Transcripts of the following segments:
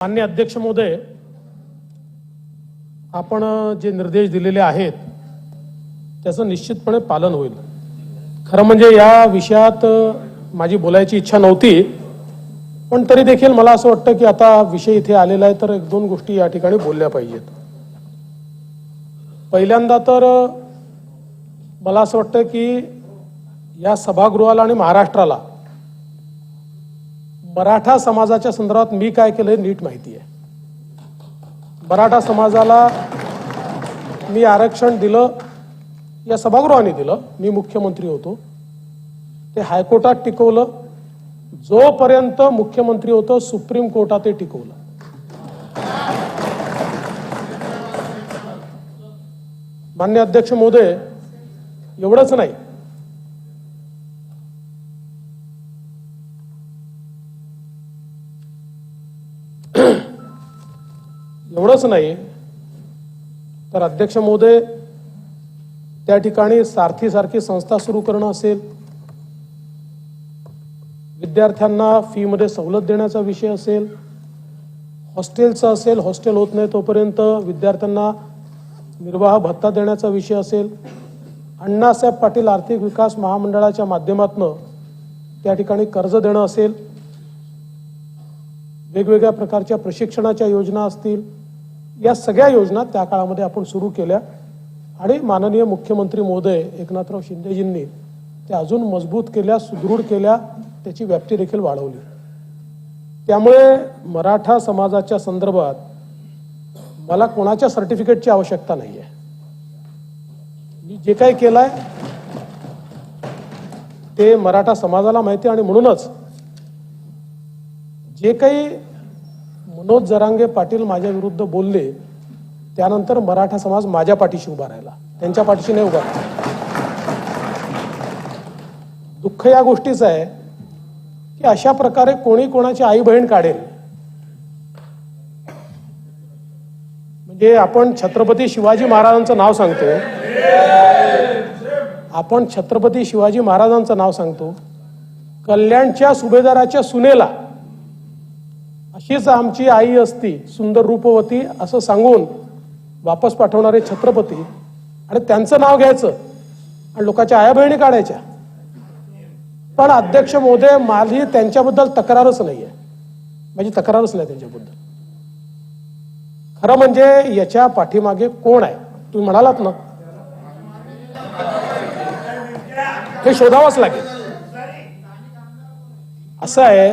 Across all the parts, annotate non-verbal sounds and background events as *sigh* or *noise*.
मान्य अध्यक्ष महोदय आपण जे निर्देश दिलेले आहेत त्याचं निश्चितपणे पालन होईल. खरं म्हणजे या विषयात माझी बोलायची इच्छा नव्हती पण तरी देखील मला असं वाटतं की आता विषय इथे आलेला आहे तर एक दोन गोष्टी या ठिकाणी बोलल्या पाहिजेत. पहिल्यांदा तर मला असं वाटतं की या सभागृहाला आणि महाराष्ट्राला मराठा समाजाच्या संदर्भात मी काय केलंय नीट माहिती आहे. मराठा समाजाला मी आरक्षण दिलं या सभागृहाने दिलं मी मुख्यमंत्री होतो. ते हायकोर्टात टिकवलं. जोपर्यंत मुख्यमंत्री होतो सुप्रीम कोर्टात ते टिकवलं. मान्य अध्यक्ष महोदय एवढंच नाही. *clears throat* एवढंच नाही तर अध्यक्ष महोदय त्या ठिकाणी सारथी सारखी संस्था सुरू करणं असेल. विद्यार्थ्यांना फीमध्ये सवलत देण्याचा विषय असेल हॉस्टेलचा असेल हॉस्टेल होत नाही तोपर्यंत विद्यार्थ्यांना निर्वाह भत्ता देण्याचा विषय असेल. अण्णासाहेब पाटील आर्थिक विकास महामंडळाच्या माध्यमातून त्या ठिकाणी कर्ज देणं असेल. वेगवेगळ्या प्रकारच्या प्रशिक्षणाच्या योजना असतील. या सगळ्या योजना त्या काळामध्ये आपण सुरू केल्या. आणि माननीय मुख्यमंत्री महोदय एकनाथराव शिंदेजींनी त्या अजून मजबूत केल्या सुदृढ केल्या त्याची व्याप्ती देखील वाढवली. त्यामुळे मराठा समाजाच्या संदर्भात मला कोणाच्या सर्टिफिकेटची आवश्यकता नाही आहे मी जे काही केलंय ते मराठा समाजाला माहिती आणि म्हणूनच जे काही मनोज जरांगे पाटील माझ्या विरुद्ध बोलले त्यानंतर मराठा समाज माझ्या पाठीशी उभा राहिला. त्यांच्या पाठीशी नाही उभा राहिला. दुःख या गोष्टीचं आहे की अशा प्रकारे कोणी कोणाची आई बहीण काढेल. म्हणजे आपण छत्रपती शिवाजी महाराजांचं नाव सांगतो. आपण छत्रपती शिवाजी महाराजांचं नाव सांगतो. कल्याणच्या सुभेदाराच्या सुनेला अशीच आमची आई असती सुंदर रूपवती असं सांगून वापस पाठवणारे छत्रपती. आणि त्यांचं नाव घ्यायचं आणि लोकांच्या आया बहिणी काढायच्या. पण अध्यक्ष मोदय माझी त्यांच्याबद्दल तक्रारच नाही आहे माझी तक्रारच नाही त्यांच्याबद्दल. खरं म्हणजे याच्या पाठीमागे कोण आहे? तुम्ही म्हणालात ना? हे शोधावंच लागेल. असं आहे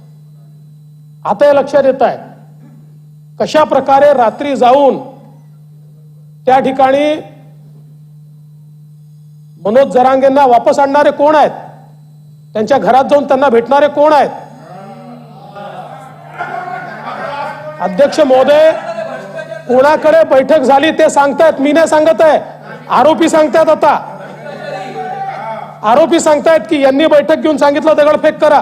आता हे लक्षात येत आहे. कशा प्रकारे रात्री जाऊन त्या ठिकाणी मनोज जरांगेंना वापस आणणारे कोण आहेत? त्यांच्या घरात जाऊन त्यांना भेटणारे कोण आहेत? अध्यक्ष महोदय कोणाकडे बैठक झाली ते सांगतायत मी नाही सांगत आहे. आरोपी सांगतायत आता. आरोपी सांगतायत की यांनी बैठक घेऊन सांगितलं दगडफेक करा.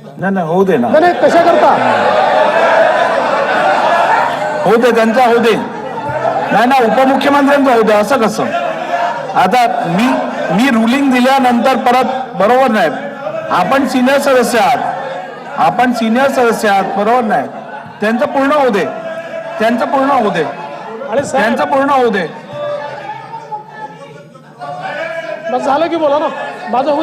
नाही नाही होऊ दे ना. नाही कशा करता? होऊ दे त्यांचा होऊ दे. नाही ना उपमुख्यमंत्र्यांचा होऊ दे असं कसं? आता मी मी रुलिंग दिल्यानंतर परत बरोबर नाही आपण सिनियर सदस्य आहात. आपण सिनियर सदस्य आहात बरोबर नाही त्यांचं पूर्ण होऊ दे. त्यांचं पूर्ण होऊ दे. आणि त्यांचं पूर्ण होऊ दे. झालं की बोला ना. माझं होऊ